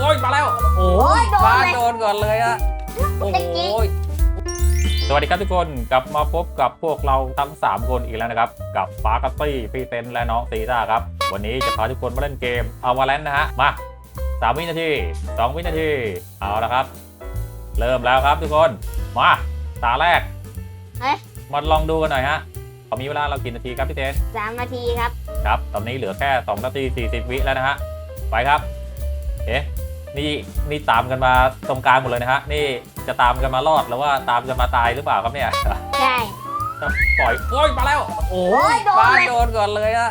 โอ้ยมาแล้ว โอ้ยโดนฟ้าเลยโดนก่อนเลยอะโอ้ตะกี้ยสวัสดีครับทุกคนกลับมาพบกับพวกเราทั้ง 3 คนอีกแล้วนะครับ กับฟ้ากัตตี้พี่เซนและน้องซีซ่าครับ วันนี้จะพาทุกคนมาเล่นเกมเอาวาแลนนะฮะ มา 3 วินาที 2 วินาที เอาละครับ เริ่มแล้วครับทุกคน มาตาแรกเอ๊ะ มาลองดูกันหน่อยฮะพอมีเวลาเรากี่นาทีครับพี่เซน สามนาทีครับ ครับ ตอนนี้เหลือแค่ 2 นาที 40 วิแล้วนะฮะ ไปครับ เอ๊ะ นี่นี่ตามกันมาตรงกลางหมดเลยนะฮะ นี่จะตามกันมารอดหรือว่าตามกันมาตายหรือเปล่าครับเนี่ยใช่ ปล่อยโอ้ยมาแล้ว โอ้ยโดนฟ้าเลย โดนก่อนเลยอะ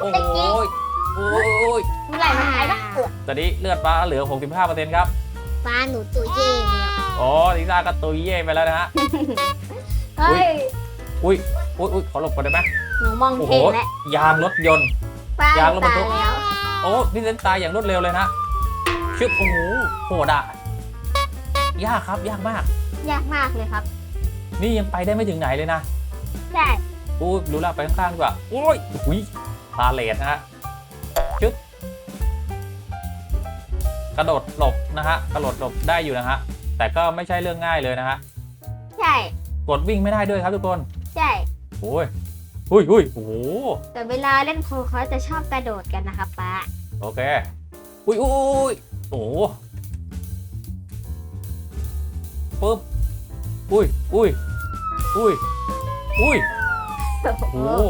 โอ้ยโอ้ยเมื่อไหร่มันหายบ้างเออตอนนี้เลือดฟ้าเหลือ 65%ครับ ฟ้าหนูตัวเย่เนี่ยโอ้ลิซ่าก็ตุยเย่ไปแล้วนะฮะ เฮ้ย อุ้ยอุ้ยอุ้ยขอหลบก่อนได้ไหมหนูมองโอ้โหเห็นแล้วยางรถยนต์ ฟ้ายางรถบรตารทุยกแล้ว โอ้พี่เซนตายอย่างรวดเร็วเลยนะ ชึบโอ้โหโหดอะยากครับยากมาก ยากมากเลยครับ นี่ยังไปได้ไม่ถึงไหนเลยนะใช่อู้รู้แล้วไปข้างๆดีกว่าโอ้ยอุ้ยพาเลทนะฮะชึบกระโดดหลบนะฮะกระโดดหลบได้อยู่นะฮะแต่ก็ไม่ใช่เรื่องง่ายเลยนะฮะใช่กดวิ่งไม่ได้ด้วยครับทุกคนใช่โอ้ยอุ้ยอุ้ยโอ้โหแต่เวลาเล่นโคเขาจะชอบกระโดดกันนะครับป้าโอเคอุ้ยอุ้ยอุ้ย โอ้โหปึ๊บ อุ้ยอุ้ยอุ้ยอุ้ยโอ้โหโอ้โห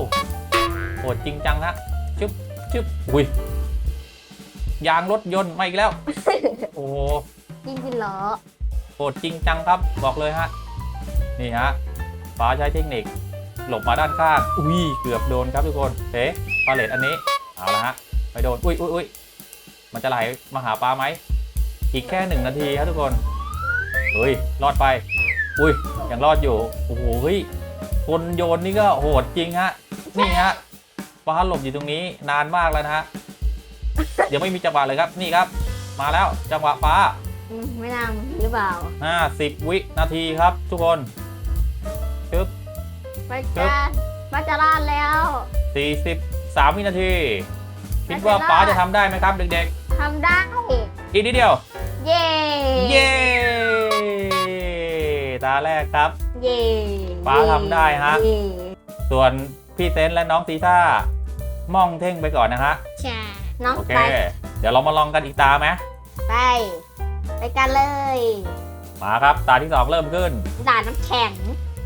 โหดจริงจังฮะชึบชึบอุ้ยยางรถยนต์มาอีกแล้ว โอ้โหยิงขึ้นล้อโหดจริงจังครับบอกเลยฮะ นี่ฮะฟ้าใช้เทคนิค หลบมาด้านข้าง อุ้ย เกือบโดนครับทุกคนเฮ้พาเลตอันนี้ เอาละฮะไม่โดน อุ้ยอุ้ยอุ้ย มันจะไหลมาหาปลาไหม อีกแค่หนึ่งนาทีครับทุกคน เฮ้ย รอดไป อุ้ย ยังรอดอยู่ โอ้โห เฮ้ย คนโยนนี่ก็โหดจริงฮะ นี่ฮะฟ้าหลบอยู่ตรงนี้นานมากแล้วนะฮะ ยังไม่มีจังหวะเลยครับ นี่ครับ มาแล้วจังหวะฟ้าอืมไม่น่าหรือเปล่า50วินาทีครับ ทุกคนชึบป้าจะป้าจะลาดแล้ว43วินาที คิดว่าฟ้าจะทำได้ไหมครับเด็กทำได้ ๆ อีกนิดเดียว เย่เย้ตาแรกครับ เย่ป้าทำได้ฮะ เย่ส่วนพี่เซนและน้องตีต้ามองเท่งไปก่อนนะฮะ ใช่น้องโอเค ไปเดี๋ยวเรามาลองกันอีกตาไหมไป ไปกันเลยมาครับ ตาที่2เริ่มขึ้น ด่านน้ำแข็ง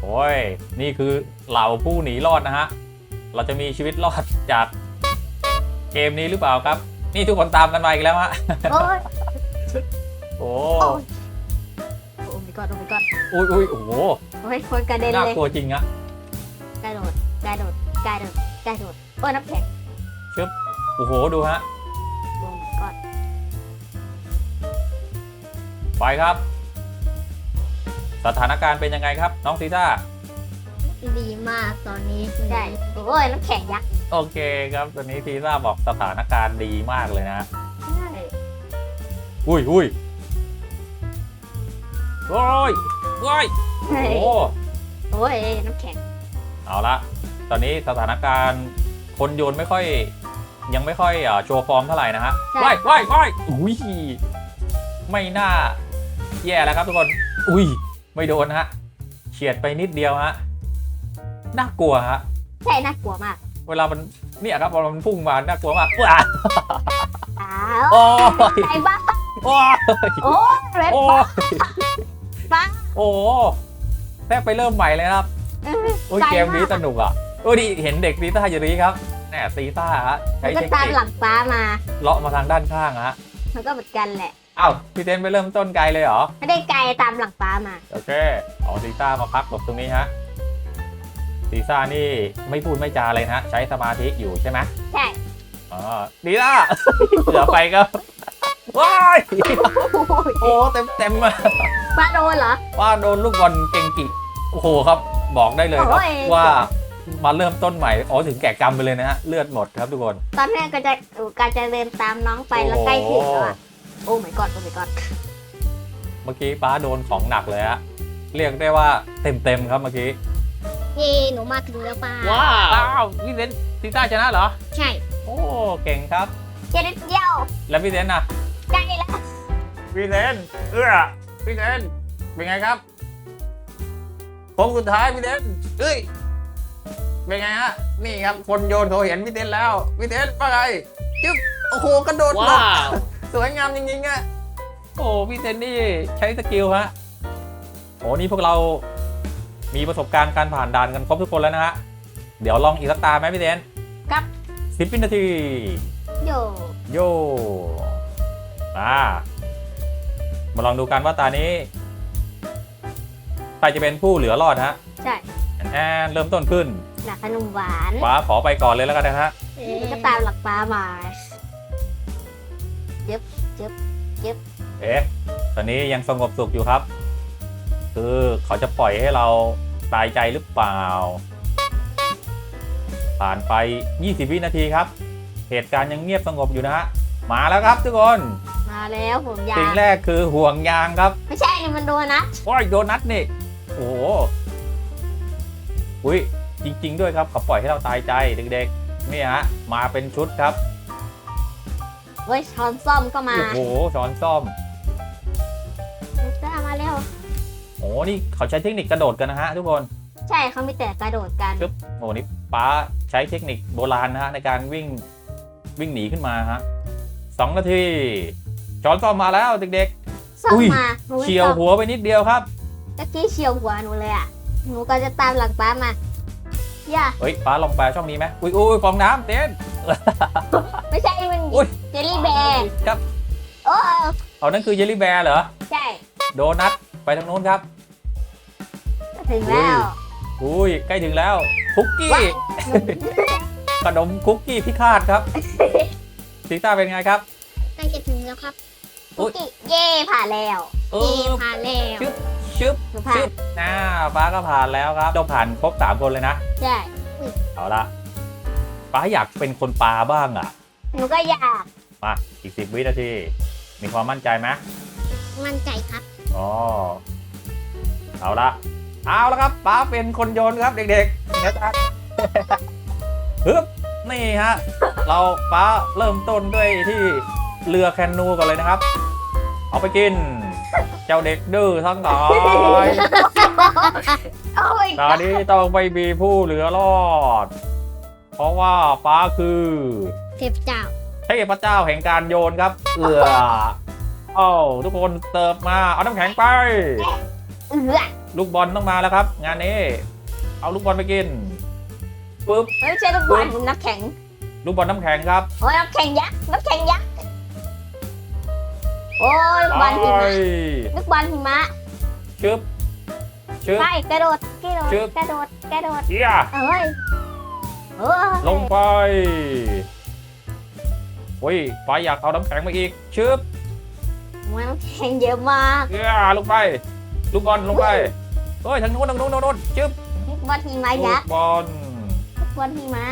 โอ้ย นี่คือเหล่าผู้หนีรอดนะฮะ เราจะมีชีวิตรอดจาก เกมนี้หรือเปล่าครับ นี่ทุกคนตามกันมาอีกแล้วฮะโอ้ยโอ้โอ้ยโอ้ my god โอ้ my god อุ้ยอุ้ยโอ้โหโอ้ยคนกระเด็นน่าเลยกลัวจริงอะกระโดดกระโดดกระโดดกระโดดโอ้ยน้ำแข็งโอ้โหดูฮะโอ้ my god ไปครับ สถานการณ์เป็นยังไงครับ น้องซีซ่าดีมากตอนนี้ใช่โอ้ยน้ำแข็งยักษ์ โอเคครับ ตอนนี้ซีซ่าบอกสถานการณ์ดีมากเลยนะ ใช่อุ้ยอุ้ยโอ้ยโอ้ยเฮ้โอ้ยโหโอ้ยน้ำแข็ง เอาละ ตอนนี้สถานการณ์คนโยนไม่ค่อย ยังไม่ค่อยอ่าโชว์ฟอร์มเท่าไหร่นะฮะว้ายว้ายว้ายอุ้ยไม่น่า แย่แล้วครับทุกคน อุ้ย ไม่โดนฮะเฉียดไปนิดเดียวฮะ น่ากลัวฮะ ใช่น่ากลัวมาก เวลามันเนี่ยครับเวลามันพุ่งมาน่ากลัวมากว้าอ้าวโอ้ยไอ้บ้าโอ้ยโอ้ยเรดโอ้บ้ายบ้าโอ้โหแทบไปเริ่มใหม่เลยนะครับเออโอ้ยไกลเกมนี้ากสนุกอะโอ้ยดิเห็นเด็กซีต้าอยู่นี้ครับแหมซีต้าฮะมัใช้นก็เทคตามนิคหลังฟ้ามาเลาะมาทางด้านข้างฮะมันก็เหมือนกันแหละอ้าวพี่เต้นไปเริ่มต้นไกลเลยเหรอไม่ได้ไกลตามหลังฟ้ามาโอเคเอาซีต้ามาพักหลบตรงนี้ฮะ ซีซ่านี่ไม่พูดไม่จาเลยนะฮะใช้สมาธิอยู่ใช่ไหมใช่อ๋อดีล่ะเหลือไปก็ว้ายโอ้เต็มเต็มๆอะฟ้าโดนเหรอว่าโดนลูกบอลเก่งกิโอ้โหครับ บอกได้เลยครับโอ้ยว่ามาเริ่มต้นใหม่อ๋อถึงแก่กรรมไปเลยนะฮะ เลือดหมดครับทุกคน ตอนแรกก็จะเออการจะเดินตามน้องไปแล้วใกล้ถึงแล้วอะโอ้ my god โอ้ my god เมื่อกี้ป้าโดนของหนักเลยฮะเรียกได้ว่าเต็มเต็มๆครับเมื่อกี้ เย่หนูมาถึงแล้วป้าว้าวพี่เซนซีต้าชนะเหรอ ใช่โอ้เก่งครับเจนิดเดียวแล้วพี่เซนน่ะใกล้แล้วพี่เซนเอื้อพี่เซนเป็นไงครับโค้งสุดท้ายพี่เซนเอ้ยเป็นไงฮะนี่ครับคนโยนเขาเห็นพี่เซนแล้วพี่เซนว่าไงจึ๊บโอ้โหกระโดดว้าวสวยงามจริงๆอะโอ้พี่เซนนี่ใช้สกิลฮะโอ้นี่พวกเรา มีประสบการณ์การผ่านด่านกันครบทุกคนแล้วนะฮะ เดี๋ยวลองอีกสักตาไหมพี่เซนครับสิบวินาที โยโยมามาลองดูกันว่าตานี้ใครจะเป็นผู้เหลือรอดฮะใช่แอนเริ่มต้นขึ้นหลักขนมหวานฟ้าขอไปก่อนเลยแล้วกันนะฮะนี่ก็ตามหลักปลามาเจ็บเจ็บเจ็บเอ๊ะตอนนี้ยังสงบสุขอยู่ครับ คือเขาจะปล่อยให้เราตายใจหรือเปล่า ผ่านไป 20 วินาทีครับ เหตุการณ์ยังเงียบสงบอยู่นะฮะ มาแล้วครับทุกคน มาแล้วผมยาสิ่งงแรกคือห่วงยางครับ ไม่ใช่นี่มันโดนัทโอ้ยโดนัทนี่ โอ้โหอุ้ยจริง ๆ ด้วยครับเขาปล่อยให้เราตายใจเด็กๆนี่ฮะมาเป็นชุดครับเฮ้ยช้อนซ่อมก็มา โอ้โหช้อนซ่อมมิ โอ้โหนี่เขาใช้เทคนิคกระโดดกันนะฮะทุกคน ใช่เขามีแต่กระโดดกันปึ๊บโอ้โหนี่ป้าใช้เทคนิคโบราณนะฮะในการวิ่งวิ่งหนีขึ้นมาฮะสองนาทีช้อนซ่อมมาแล้วเด็กซ่อมอุ้ยมาหนูๆเฉียวซ่อมหัวไปนิดเดียวครับ ตะกี้เฉียวหัวหนูเลยอะ หนูก็จะตามหลังป้ามา อย่า เฮ้ยป้าลองไปช่องนี้ไหมอุ้ยอุ้ยฟองน้ำเต้น ไม่ใช่มันอุ๊ย เจลลี่แบร์ครับ โอ้เอานั่นคือเยลลี่แบร์เหรอ ใช่ โดนัทไป ทางนู้นครับถึงแล้ว อุ้ยใกล้ถึงแล้วคุกกี้ว้ายขนมคุกกี้พิฆาตครับซีต้าเป็นไงครับ ใกล้จะถึงแล้วครับอุ๊ยคุกกี้เย่ผ่านแล้วเอเย่อผ่านแล้วชึบชึบหนูผ่าชึนบอ่าฟ้าก็ผ่านแล้วครับเราผ่านครบสามคนเลยนะใช่เอาละฟ้าอยากเป็นคนปลาบ้างอะหนูก็อยากมาอีกสิบวินาทีมีความมั่นใจไหมมั่นใจครับ อ๋อเอาละเอาละครับป้าเป็นคนโยนครับเด็กๆนะครับฮึบนี่ฮะเราป้าเริ่มต้นด้วยที่เรือแคนูก่อนเลยนะครับ เอาไปกิน เจ้าเด็กดื้อทั้งหลายโอ้ยตอนนี้ต้องไม่มีผู้เหลือรอด เพราะว่าป้าคือ เทพเจ้าเทพเจ้าแห่งการโยนครับ เอือ เอ้าทุกคนเติบมา เอาน้ำแข็งไป เอือลูกบอลต้องมาแล้วครับ งานนี้ เอาลูกบอลไปกินปุ๊บ ไม่ใช่ลูกบอลน้ำแข็งลูกบอลน้ำแข็งครับโอ้ยน้ำแข็งยักษ์น้ำแข็งยักษ์โอ้ยลูกไปบอลหิมะลูกบอลหิมะชึบชึบ ไปกระโดดกระโดดจึ๊บกระโดดกระโดดเฮียเอ้ยเอ้ยลงไปโอ้ยไฟอยากเอาน้ำแข็งมาอีกชึบ มันน้ำแข็งเยอะมากเฮียลงไป ลูกบอลลงไปเฮ้ยทางโน้นทางโน้นทางโน้นชึบลูกบอลหิมะลูยักกษ์บอลลูกบอลหิมะ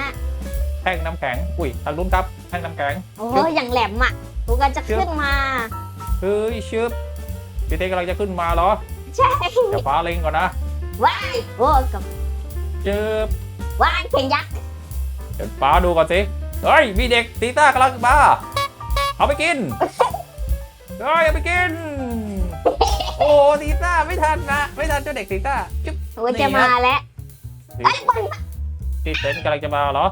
แท่งน้ำแข็งอุ้ยทางนู้นครับแท่งน้ำแข็ง โอ้ยอย่างแหลมอะกูก็จะขึ้นมา เฮ้ยชึบพี่เต้กำลังจะขึ้นมาเหรอใช่ เดี๋ยวฟ้าเล็งก่อนนะว้ายโอ้ยกับชึบว้ายแข็งยักษ์เดี๋ยวฟ้าดูก่อนสิเฮ้ยมีเด็กตีต้ากำลังมาเอาไปกิน เฮ้ยเอาไปกิน โอ้ตีต้าไม่ทันนะไม่ทันเจ้าเด็กตีต้าจุ๊บกูจะมาแล้วไอ้ยบอลตีเต็นท์กำลังจะมาเหรอ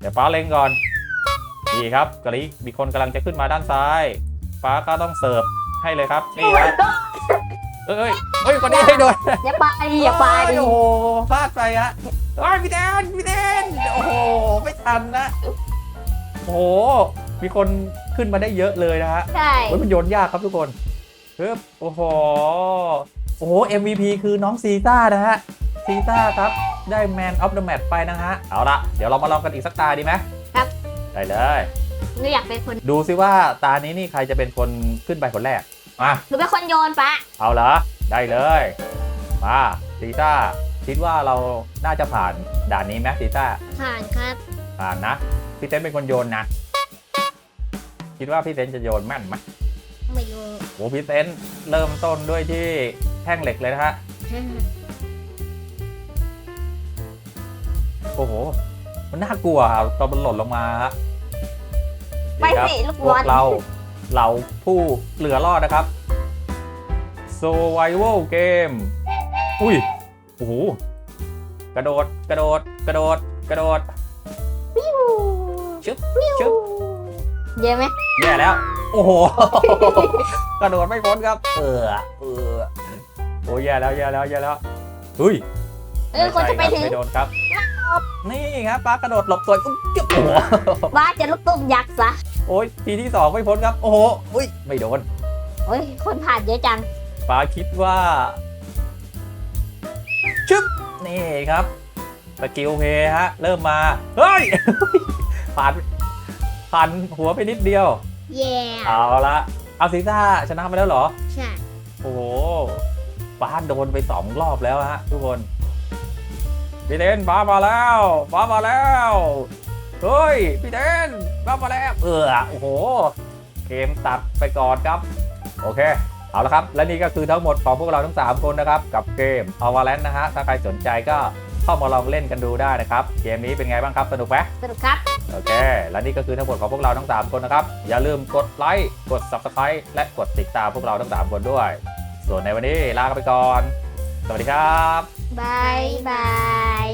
เดี๋ยวฟ้าเล็งก่อนนี่ครับกะลิมีคนกำลังจะขึ้นมาด้านซ้ายฟ้าก็ต้องเสิร์ฟให้เลยครับนี่ครับเอ้ยเอ้ยคนนี้ให้โดนอย่าปาดิอย่าปาดิโอ้โหพลาดไปฮะโอ้ยพี่แดนพี่แดนโอ้โหไม่ทันนะโอ้โห มีคนขึ้นมาได้เยอะเลยนะฮะใช่เฮ้ยมันโยนยากครับทุกคนปึ๊บโอ้โห โอ้โห MVP คือน้องซีต้านะฮะ ซีต้าครับได้ Man of the Match ไปนะฮะ เอาละเดี๋ยวเรามาลองกันอีกสักตาดีไหมครับ ได้เลย หนูอยากเป็นคนดูซิว่าตานี้นี่ใครจะเป็นคนขึ้นไปคนแรก มา หนูเป็นคนโยนปะเอาเหรอ ได้เลย มาซีต้าคิดว่าเราน่าจะผ่านด่านนี้ไหมซีต้าผ่านครับ ผ่านนะพี่เต้นเป็นคนโยนนะ คิดว่าพี่เต้นจะโยนแม่นไหมไม่โยนโอ้พี่เต้นเริ่มต้นด้วยที่แท่งเหล็กเลยนะฮะ โอ้โห มันน่ากลัวอะตอนมันหล่นลงมาฮะไปนี่ครับสิลูกพบวอกลเราเหล่าผู้เหลือรอดนะครับ Survival Game อุ้ย โอ้โห กระโดด กระโดด กระโดด กระโดด ชึบชึบ เยอะไหมแย่แล้ว โอ้โห กระโดดไม่พ้นครับ เออ เออ โอ้ยแย่แล้วแย่แล้วแย่แล้วเฮ้ยเออคนจะไปถึงไม่โดนครับ นี่ครับปลากระโดดหลบตัวอุ๊ยจึ๊บโอ้โหบ้าจะลูกตุ้มยักษ์ซะ โอ้ยทีที่สองไม่พ้นครับ โอ้โหอุ้ย ไม่โดนโอ้ย คนผ่านเยอะจังปลาคิดว่า ชึบ นี่ครับ สกิลเพย์ฮะ เริ่มมา เฮ้ย ผ่าน ผ่านหัวไปนิดเดียวเย่เอาละเอาซีซ่าชนะไปแล้วเหรอ ใช่โอ้โหป้าโดนไปสองรอบแล้วฮะทุกคนพี่เดนป้ามาแล้วป้ามาแล้วเฮ้ยพี่เดนป้ามาแล้วเออโอ้โห เกมตัดไปก่อนครับ โอเคเอาละครับ และนี่ก็คือทั้งหมดของพวกเราทั้ง 3 คนนะครับ กับเกม a v a l a n นะฮะถ้าใครสนใจก็ เข้ามาลองเล่นกันดูได้นะครับ เกมนี้เป็นไงบ้างครับ สนุกไหมสนุกครับ โอเค และนี่ก็คือทั้งหมดของพวกเราทั้ง 3 คนนะครับ อย่าลืมกดไลค์ กด Subscribe และกดติดตามพวกเราทั้ง 3 คนด้วย ส่วนในวันนี้ลาไปก่อน สวัสดีครับบายบาย